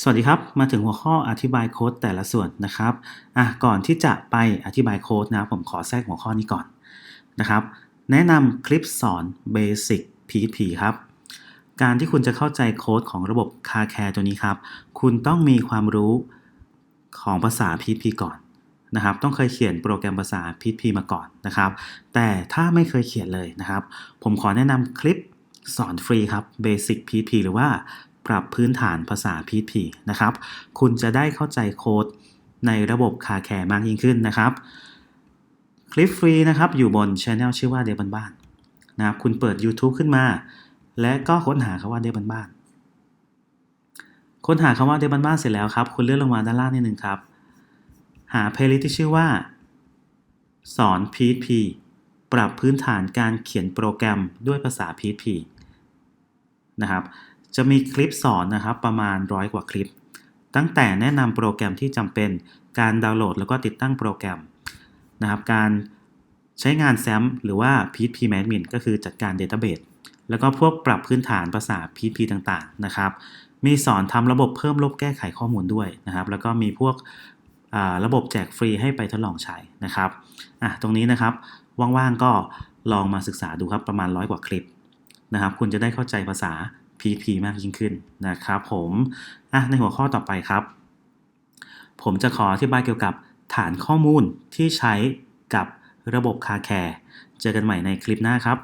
สวัสดีครับ มาถึงหัวข้ออธิบายโค้ดแต่ละส่วนนะครับอะก่อนที่จะไปอธิบายโค้ดนะผมขอแทรกหัวข้อนี้ก่อนนะครับ แนะนำคลิปสอน Basic PHP ครับ การที่คุณจะเข้าใจโค้ดของระบบ Car Care ตัวนี้ครับ คุณต้องมีความรู้ของภาษา PHP ก่อนนะครับ ต้องเคยเขียนโปรแกรมภาษา PHP มาก่อนนะครับ แต่ถ้าไม่เคยเขียนเลยนะครับ ผมขอแนะนำคลิปสอนฟรีครับ Basic PHP หรือว่า ปรับพื้นฐานภาษา PHP นะครับ คุณจะได้เข้าใจโค้ดในระบบ Car Care มากยิ่งขึ้นนะครับ คลิปฟรีนะครับ อยู่บนช anel ชื่อว่าเดบันบ้านนะครับคุณเปิด YouTube ขึ้นมา และก็ค้นหาคำว่าเดบันบ้านค้นหาคำว่าเดบันบ้านเสร็จแล้วครับ คุณเลื่อนลงมาด้านล่างนิดนึงครับ หาเพลย์ลิสที่ชื่อว่า สอน PHP ปรับพื้นฐานการเขียนโปรแกรมด้วยภาษา PHP นะครับ จะมีคลิปสอนนะครับประมาณร้อยกว่าคลิป ตั้งแต่แนะนำโปรแกรมที่จำเป็น การดาวน์โหลดแล้วก็ติดตั้งโปรแกรมนะครับ การใช้งาน SAM หรือว่า PHP Admin ก็คือจัดการ Database แล้วก็พวกปรับพื้นฐานภาษา PHP ต่างๆนะครับ มีสอนทำระบบเพิ่มลบแก้ไขข้อมูลด้วยนะครับ แล้วก็มีพวกระบบแจกฟรีให้ไปทดลองใช้นะครับอะตรงนี้นะครับว่างๆก็ลองมาศึกษาดูครับประมาณร้อยกว่าคลิปนะครับ คุณจะได้เข้าใจภาษา PHP มากยิ่งขึ้นนะครับผมอะในหัวข้อต่อไปครับ ผมจะขออธิบายเกี่ยวกับฐานข้อมูลที่ใช้กับระบบคาแคร์เจอกันใหม่ในคลิปหน้าครับ